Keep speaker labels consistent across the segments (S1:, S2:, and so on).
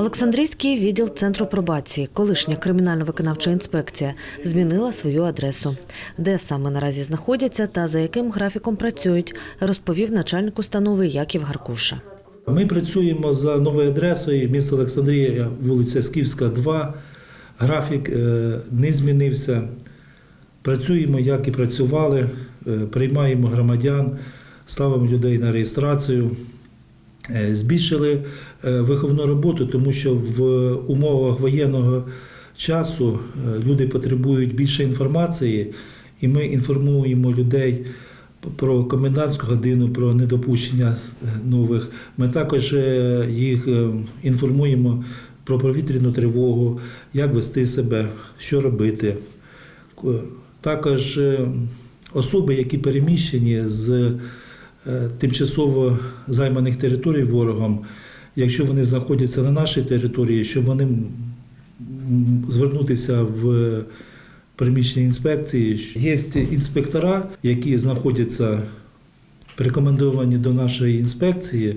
S1: Олександрійський відділ центру пробації, колишня кримінально-виконавча інспекція, змінила свою адресу. Де саме наразі знаходяться та за яким графіком працюють, розповів начальник установи Яків Гаркуша.
S2: Ми працюємо за новою адресою місто Олександрія, вулиця Скіфська, 2. Графік е, не змінився. Працюємо, як і працювали, е, приймаємо громадян, ставимо людей на реєстрацію. Е, Збільшили е, виховну роботу, тому що в умовах воєнного часу е, люди потребують більше інформації, і ми інформуємо людей про комендантську годину, про недопущення нових. Ми також їх інформуємо про повітряну тривогу, як вести себе, що робити. Також особи, які переміщені з тимчасово займаних територій ворогом, якщо вони знаходяться на нашій території, щоб вони звернутися в приміщення інспекції. Є інспектора, які знаходяться рекомендовані до нашої інспекції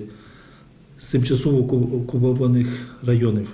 S2: з тимчасово окупованих районів.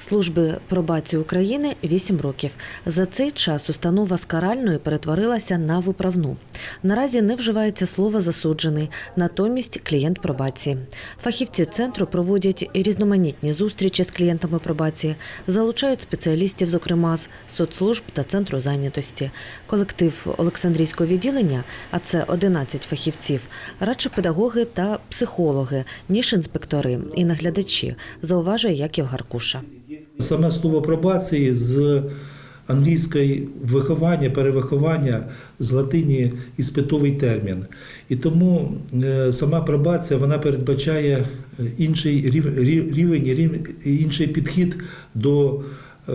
S1: Служби пробації України 8 років. За цей час установа з каральної перетворилася на виправну. Наразі не вживається слово засуджений, натомість клієнт пробації. Фахівці центру проводять різноманітні зустрічі з клієнтами пробації, залучають спеціалістів, зокрема з соцслужб та центру зайнятості. Колектив Олександрійського відділення, а це 11 фахівців, радше педагоги та психологи, ніж інспектори і наглядачі, зауважує Яків Гаркуша.
S2: Саме слово пробації з англійської виховання, перевиховання з латині іспитовий термін. І тому е, сама пробація вона передбачає е, інший рів- рів- рівень, інший підхід до е,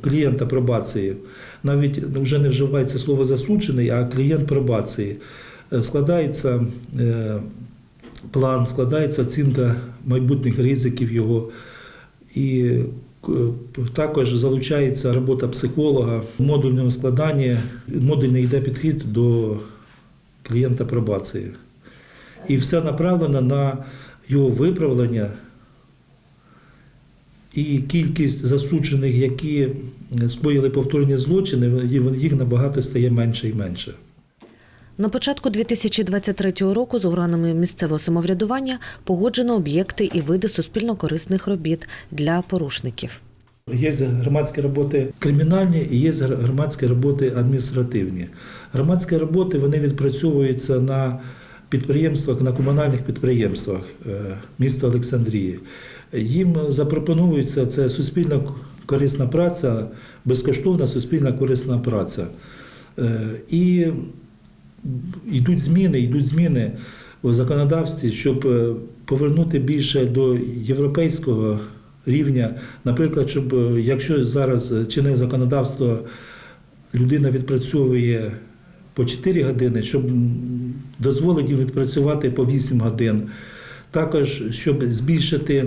S2: клієнта пробації. Навіть вже не вживається слово засуджений, а клієнт пробації. Складається план, складається оцінка майбутніх ризиків його. І е, також залучається робота психолога в модульному складанні. Модульний йде підхід до клієнта пробації. І все направлено на його виправлення і кількість засуджених, які скоїли повторні злочини, їх набагато стає менше і менше.
S1: На початку 2023 року з органами місцевого самоврядування погоджено об'єкти і види суспільно-корисних робіт для порушників.
S2: Є громадські роботи кримінальні і є громадські роботи адміністративні. Громадські роботи вони відпрацьовуються на підприємствах, на комунальних підприємствах е, міста Олександрії. Їм запропонується це суспільна корисна праця, безкоштовна суспільна корисна праця. Е, І йдуть зміни, йдуть зміни у законодавстві, щоб е, повернути більше до європейського рівня. Наприклад, щоб е, якщо зараз чинне законодавство людина відпрацьовує по 4 години, щоб м, дозволити їм відпрацювати по 8 годин. Також, щоб збільшити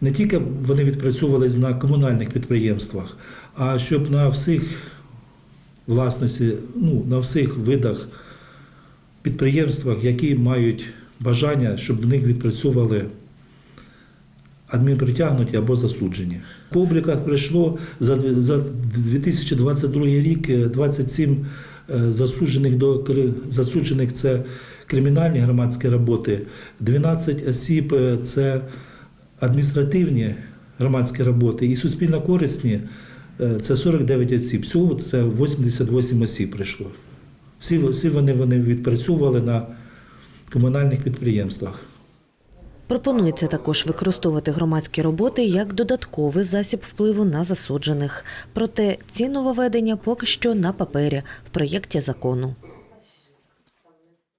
S2: не тільки вони відпрацьовували на комунальних підприємствах, а щоб на всіх власності, ну, на всіх видах підприємствах, які мають бажання, щоб в них відпрацьовували адмінпритягнуті або засуджені. По обліках прийшло за 2022 рік е, 27 е, засуджених до засуджених це кримінальні громадські роботи, 12 осіб е, це адміністративні громадські роботи і суспільно корисні е, це 49 осіб. Всього це 88 осіб прийшло. Всі, всі вони, вони відпрацьовували на комунальних підприємствах.
S1: Пропонується також використовувати громадські роботи як додатковий засіб впливу на засуджених. Проте ці нововведення поки що на папері в проєкті закону.